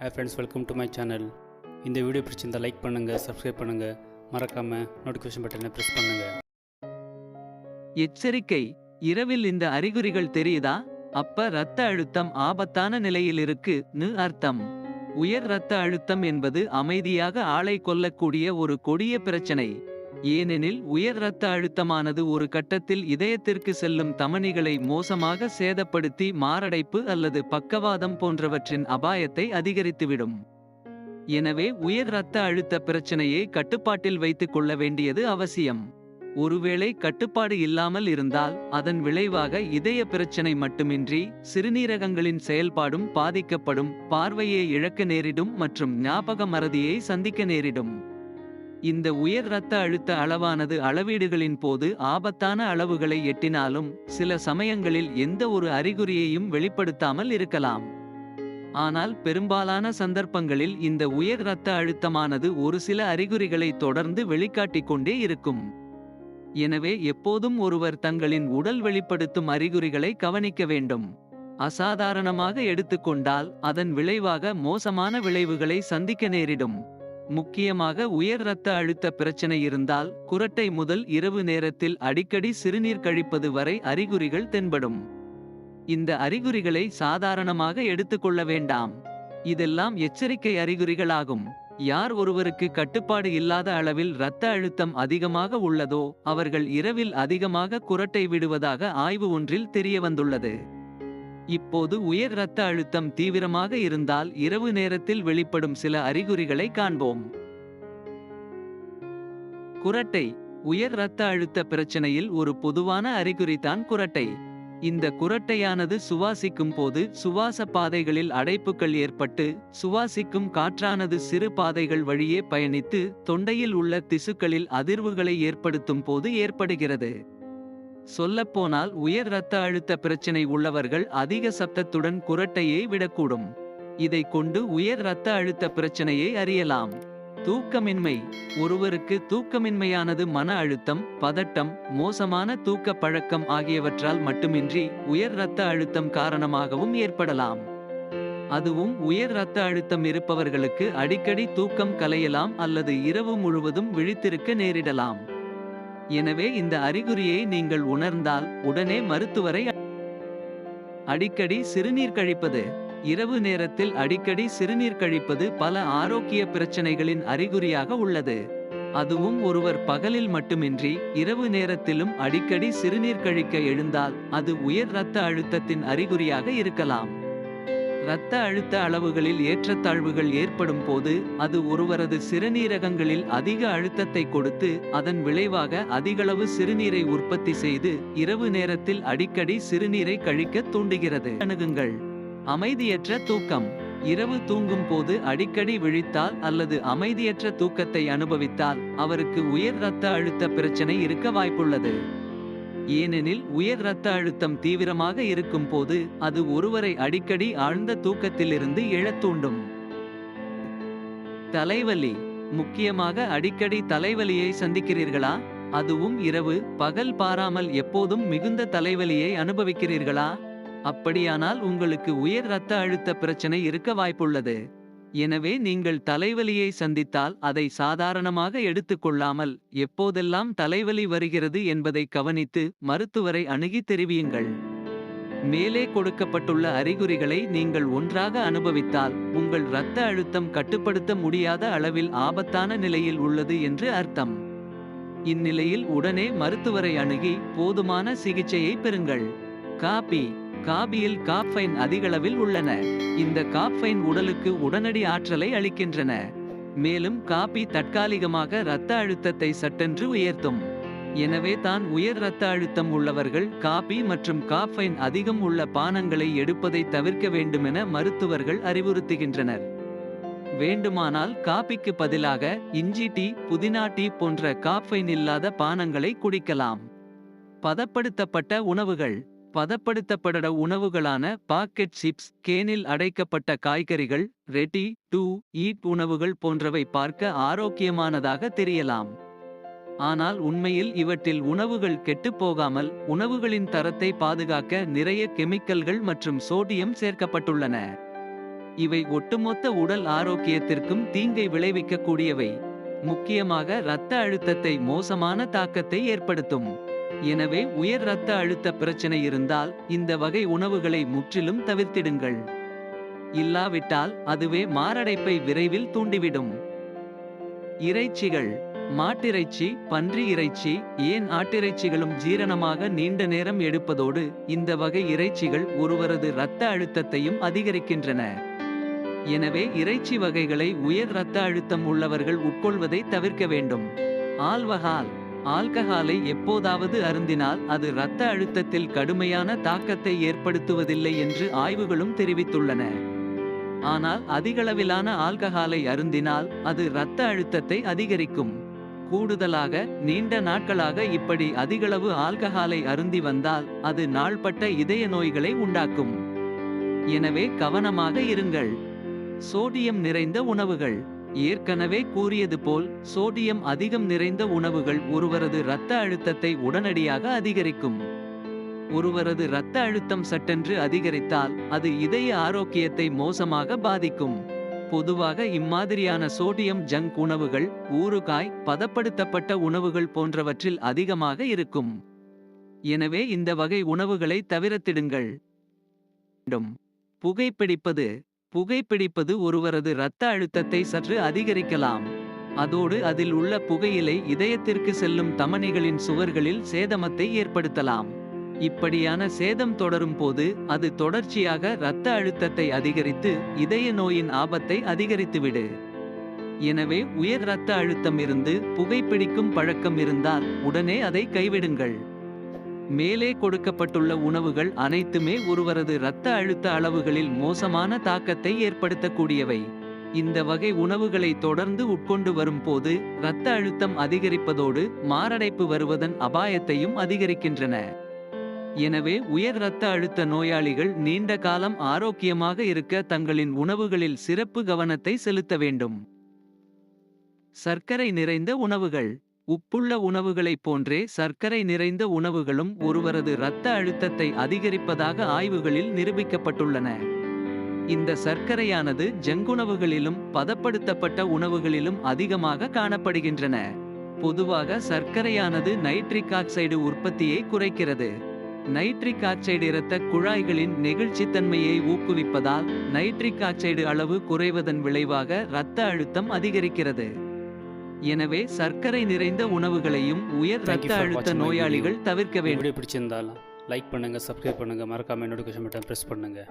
Hey friends welcome to my channel இந்த video பிடிச்சிருந்தால் like பண்ணுங்கள் சப்ஸ்கிரைப் பண்ணுங்கள் மறக்காமல் நோட்டிஃபிகேஷன் பட்டனை ப்ரெஸ் பண்ணுங்கள் எச்சரிக்கை. இரவில் இந்த அறிகுறிகள் தெரியுதா? அப்ப ரத்த அழுத்தம் ஆபத்தான நிலையில் இருக்கு அர்த்தம். உயர் ரத்த அழுத்தம் என்பது அமைதியாக ஆளை கொல்லக்கூடிய ஒரு கொடிய பிரச்சனை. ஏனெனில் உயர் இரத்த அழுத்தமானது ஒரு கட்டத்தில் இதயத்திற்கு செல்லும் தமனிகளை மோசமாக சேதப்படுத்தி மாரடைப்பு அல்லது பக்கவாதம் போன்றவற்றின் அபாயத்தை அதிகரித்துவிடும். எனவே உயர் இரத்த அழுத்த பிரச்சனையை கட்டுப்பாட்டில் வைத்துக் கொள்ள வேண்டியது அவசியம். ஒருவேளை கட்டுப்பாடு இல்லாமல் இருந்தால் அதன் விளைவாக இதய பிரச்சனை மட்டுமின்றி சிறுநீரகங்களின் செயல்பாடும் பாதிக்கப்படும் பார்வையை இழக்க நேரிடும் மற்றும் ஞாபக மறதியை சந்திக்க நேரிடும். இந்த உயர் இரத்த அழுத்த அளவானது அளவீடுகளின் போது ஆபத்தான அளவுகளை எட்டினாலும் சில சமயங்களில் எந்த ஒரு அறிகுறியையும் வெளிப்படுத்தாமல் இருக்கலாம். ஆனால் பெரும்பாலான சந்தர்ப்பங்களில் இந்த உயர் இரத்த அழுத்தமானது ஒரு சில அறிகுறிகளை தொடர்ந்து வெளிக்காட்டிக் கொண்டே இருக்கும். எனவே எப்போதும் ஒருவர் தங்களின் உடல் வெளிப்படுத்தும் அறிகுறிகளை கவனிக்க வேண்டும். அசாதாரணமாக எடுத்துக்கொண்டால் அதன் விளைவாக மோசமான விளைவுகளை சந்திக்க நேரிடும். முக்கியமாக உயர் இரத்த அழுத்த பிரச்சனை இருந்தால் குரட்டை முதல் இரவு நேரத்தில் அடிக்கடி சிறுநீர் கழிப்பது வரை அறிகுறிகள் தென்படும். இந்த அறிகுறிகளை சாதாரணமாக எடுத்துக்கொள்ள வேண்டாம். இதெல்லாம் எச்சரிக்கை அறிகுறிகளாகும். யார் ஒருவருக்கு கட்டுப்பாடு இல்லாத அளவில் இரத்த அழுத்தம் அதிகமாக உள்ளதோ அவர்கள் இரவில் அதிகமாக குரட்டை விடுவதாக ஆய்வு ஒன்றில் தெரியவந்துள்ளது. இப்போது உயர் இரத்த அழுத்தம் தீவிரமாக இருந்தால் இரவு நேரத்தில் வெளிப்படும் சில அறிகுறிகளை காண்போம். குரட்டை. உயர் இரத்த அழுத்த பிரச்சனையில் ஒரு பொதுவான அறிகுறிதான் குரட்டை. இந்த குரட்டையானது சுவாசிக்கும் போது சுவாச பாதைகளில் அடைப்புகள் ஏற்பட்டு சுவாசிக்கும் காற்றானது சிறு பாதைகள் வழியே பயணித்து தொண்டையில் உள்ள திசுக்களில் அதிர்வுகளை ஏற்படுத்தும் போது ஏற்படுகிறது. சொல்லப்போனால் உயர் இரத்த அழுத்த பிரச்சனை உள்ளவர்கள் அதிக சப்தத்துடன் குரட்டையை விடக்கூடும். இதை கொண்டு உயர் இரத்த அழுத்த பிரச்சனையை அறியலாம். தூக்கமின்மை. ஒருவருக்கு தூக்கமின்மையானது மன அழுத்தம் பதட்டம் மோசமான தூக்க பழக்கம் ஆகியவற்றால் மட்டுமின்றி உயர் இரத்த அழுத்தம் காரணமாகவும் ஏற்படலாம். அதுவும் உயர் இரத்த அழுத்தம் இருப்பவர்களுக்கு அடிக்கடி தூக்கம் கலையலாம் அல்லது இரவு முழுவதும் விழித்திருக்க நேரிடலாம். எனவே இந்த அறிகுறியை நீங்கள் உணர்ந்தால் உடனே மருத்துவரை அடிக்கடி சிறுநீர் கழிப்பது. இரவு நேரத்தில் அடிக்கடி சிறுநீர் கழிப்பது பல ஆரோக்கிய பிரச்சனைகளின் அறிகுறியாக உள்ளது. அதுவும் ஒருவர் பகலில் மட்டுமின்றி இரவு நேரத்திலும் அடிக்கடி சிறுநீர் கழிக்க எழுந்தால் அது உயர் இரத்த அழுத்தத்தின் அறிகுறியாக இருக்கலாம். இரத்த அழுத்த அளவுகளில் ஏற்றத்தாழ்வுகள் ஏற்படும் போது அது ஒருவரது சிறுநீரகங்களில் அதிக அழுத்தத்தை கொடுத்து அதன் விளைவாக அதிகளவு சிறுநீரை உற்பத்தி செய்து இரவு நேரத்தில் அடிக்கடி சிறுநீரை கழிக்க தூண்டுகிறது. அணுகுங்கள். அமைதியற்ற தூக்கம். இரவு தூங்கும் போது அடிக்கடி விழித்தால் அல்லது அமைதியற்ற தூக்கத்தை அனுபவித்தால் அவருக்கு உயர் இரத்த அழுத்த பிரச்சனை இருக்க வாய்ப்புள்ளது. ஏனெனில் உயர் இரத்த அழுத்தம் தீவிரமாக இருக்கும் போது அது ஒருவரை அடிக்கடி ஆழ்ந்த தூக்கத்திலிருந்து எழத் தூண்டும். தலைவலி. முக்கியமாக அடிக்கடி தலைவலியை சந்திக்கிறீர்களா? அதுவும் இரவு. பகல் பாராமல் எப்போதும் மிகுந்த தலைவலியை அனுபவிக்கிறீர்களா? அப்படியானால் உங்களுக்கு உயர் இரத்த அழுத்த பிரச்சனை இருக்க வாய்ப்புள்ளது. எனவே நீங்கள் தலைவலியை சந்தித்தால் அதை சாதாரணமாக எடுத்துக்கொள்ளாமல் எப்போதெல்லாம் தலைவலி வருகிறது என்பதை கவனித்து மருத்துவரை அணுகி தெரிவியுங்கள். மேலே கொடுக்கப்பட்டுள்ள அறிகுறிகளை நீங்கள் ஒன்றாக அனுபவித்தால் உங்கள் இரத்த அழுத்தம் கட்டுப்படுத்த முடியாத அளவில் ஆபத்தான நிலையில் உள்ளது என்று அர்த்தம். இந்நிலையில் உடனே மருத்துவரை அணுகி போதுமான சிகிச்சையை பெறுங்கள். காபி. காபியில் காஃபைன் அதிகளவில் உள்ளன. இந்த காஃபைன் உடலுக்கு உடனடி ஆற்றலை அளிக்கின்றன. மேலும் காபி தற்காலிகமாக இரத்த அழுத்தத்தை சட்டென்று உயர்த்தும். எனவே தான் உயர் இரத்த அழுத்தம் உள்ளவர்கள் காபி மற்றும் காஃபைன் அதிகம் உள்ள பானங்களை எடுப்பதை தவிர்க்க வேண்டுமென மருத்துவர்கள் அறிவுறுத்துகின்றனர். வேண்டுமானால் காபிக்கு பதிலாக இஞ்சி டீ புதினா டீ போன்ற காஃபைன் இல்லாத பானங்களை குடிக்கலாம். பதப்படுத்தப்பட்ட உணவுகள். பதப்படுத்தப்பட உணவுகளான பாக்கெட் சிப்ஸ் கேனில் அடைக்கப்பட்ட காய்கறிகள் ரெட்டி டூ ஈட் உணவுகள் போன்றவை பார்க்க ஆரோக்கியமானதாக தெரியலாம். ஆனால் உண்மையில் இவற்றில் உணவுகள் கெட்டுப் போகாமல் உணவுகளின் தரத்தை பாதுகாக்க நிறைய கெமிக்கல்கள் மற்றும் சோடியம் சேர்க்கப்பட்டுள்ளன. இவை ஒட்டுமொத்த உடல் ஆரோக்கியத்திற்கும் தீங்கை விளைவிக்கக்கூடியவை. முக்கியமாக இரத்த அழுத்தத்தை மோசமான தாக்கத்தை ஏற்படுத்தும். எனவே உயர் இரத்த அழுத்த பிரச்சனை இருந்தால் இந்த வகை உணவுகளை முற்றிலும் தவிர்த்திடுங்கள். இல்லாவிட்டால் அதுவே மாரடைப்பை விரைவில் தூண்டிவிடும். இறைச்சிகள் மாட்டிறைச்சி பன்றி இறைச்சி ஏன் ஆட்டிறைச்சிகளும் ஜீரணமாக நீண்ட நேரம் எடுப்பதோடு இந்த வகை இறைச்சிகள் ஒருவரது இரத்த அழுத்தத்தையும் அதிகரிக்கின்றன. எனவே இறைச்சி வகைகளை உயர் இரத்த அழுத்தம் உள்ளவர்கள் உட்கொள்வதை தவிர்க்க வேண்டும். ஆல்வஹால். ஆல்கஹாலை எப்போதாவது அருந்தினால் அது இரத்த அழுத்தத்தில் கடுமையான தாக்கத்தை ஏற்படுத்துவதில்லை என்று ஆய்வுகளும் தெரிவித்துள்ளன. ஆனால் அதிகளவிலான ஆல்கஹாலை அருந்தினால் அது இரத்த அழுத்தத்தை அதிகரிக்கும். கூடுதலாக நீண்ட நாட்களாக இப்படி அதிகளவு ஆல்கஹாலை அருந்தி வந்தால் அது நாள்பட்ட இதய நோய்களை உண்டாக்கும். எனவே கவனமாக இருங்கள். சோடியம் நிறைந்த உணவுகள். ஏற்கனவே கூறியது போல் சோடியம் அதிகம் நிறைந்த உணவுகள் ஒருவரது இரத்த அழுத்தத்தை உடனடியாக அதிகரிக்கும். ஒருவரது இரத்த அழுத்தம் சட்டென்று அதிகரித்தால் அது இதய ஆரோக்கியத்தை மோசமாக பாதிக்கும். பொதுவாக இம்மாதிரியான சோடியம் ஜங்க் உணவுகள் ஊறுகாய் பதப்படுத்தப்பட்ட உணவுகள் போன்றவற்றில் அதிகமாக இருக்கும். எனவே இந்த வகை உணவுகளை தவிரத்திடுங்கள். வேண்டும். புகைப்பிடிப்பது புகைப்பிடிப்பது ஒருவரது இரத்த அழுத்தத்தை சற்று அதிகரிக்கலாம். அதோடு அதில் உள்ள புகையிலை இதயத்திற்கு செல்லும் தமனிகளின் சுவர்களில் சேதமத்தை ஏற்படுத்தலாம். இப்படியான சேதம் தொடரும் போது அது தொடர்ச்சியாக இரத்த அழுத்தத்தை அதிகரித்து இதய நோயின் ஆபத்தை அதிகரித்துவிடு. எனவே உயர் இரத்த அழுத்தம் இருந்து புகைப்பிடிக்கும் பழக்கம் இருந்தால் உடனே அதை கைவிடுங்கள். மேலே கொடுக்கப்பட்டுள்ள உணவுகள் அனைத்துமே ஒருவரது இரத்த அழுத்த அளவுகளில் மோசமான தாக்கத்தை ஏற்படுத்தக்கூடியவை. இந்த வகை உணவுகளை தொடர்ந்து உட்கொண்டு வரும்போது இரத்த அழுத்தம் அதிகரிப்பதோடு மாரடைப்பு வருவதன் அபாயத்தையும் அதிகரிக்கின்றன. எனவே உயர் இரத்த அழுத்த நோயாளிகள் நீண்ட காலம் ஆரோக்கியமாக இருக்க தங்களின் உணவுகளில் சிறப்பு கவனத்தை செலுத்த வேண்டும். சர்க்கரை நிறைந்த உணவுகள். உப்புள்ள உணவுகளைப் போன்றே சர்க்கரை நிறைந்த உணவுகளும் ஒருவரது இரத்த அழுத்தத்தை அதிகரிப்பதாக ஆய்வுகளில் நிரூபிக்கப்பட்டுள்ளன. இந்த சர்க்கரையானது ஜங்குணவுகளிலும் பதப்படுத்தப்பட்ட உணவுகளிலும் அதிகமாக காணப்படுகின்றன. பொதுவாக சர்க்கரையானது நைட்ரிக் ஆக்சைடு உற்பத்தியை குறைக்கிறது. நைட்ரிக் ஆக்சைடு இரத்த குழாய்களின் நெகிழ்ச்சித்தன்மையை ஊக்குவிப்பதால் நைட்ரிக் ஆக்சைடு அளவு குறைவதன் விளைவாக இரத்த அழுத்தம் அதிகரிக்கிறது. எனவே சர்க்கரை நிறைந்த உணவுகளையும் உயர் for அழுத்த நோயாளிகள். தவிர்க்க வேண்டும் வீடியோ பிடிச்சிருந்தால் லைக் பண்ணுங்கள் சப்ஸ்கிரைப் பண்ணுங்கள் மறக்காமல் நோட்டிஃபிகேஷன் பட்டன் ப்ரெஸ் பண்ணுங்கள்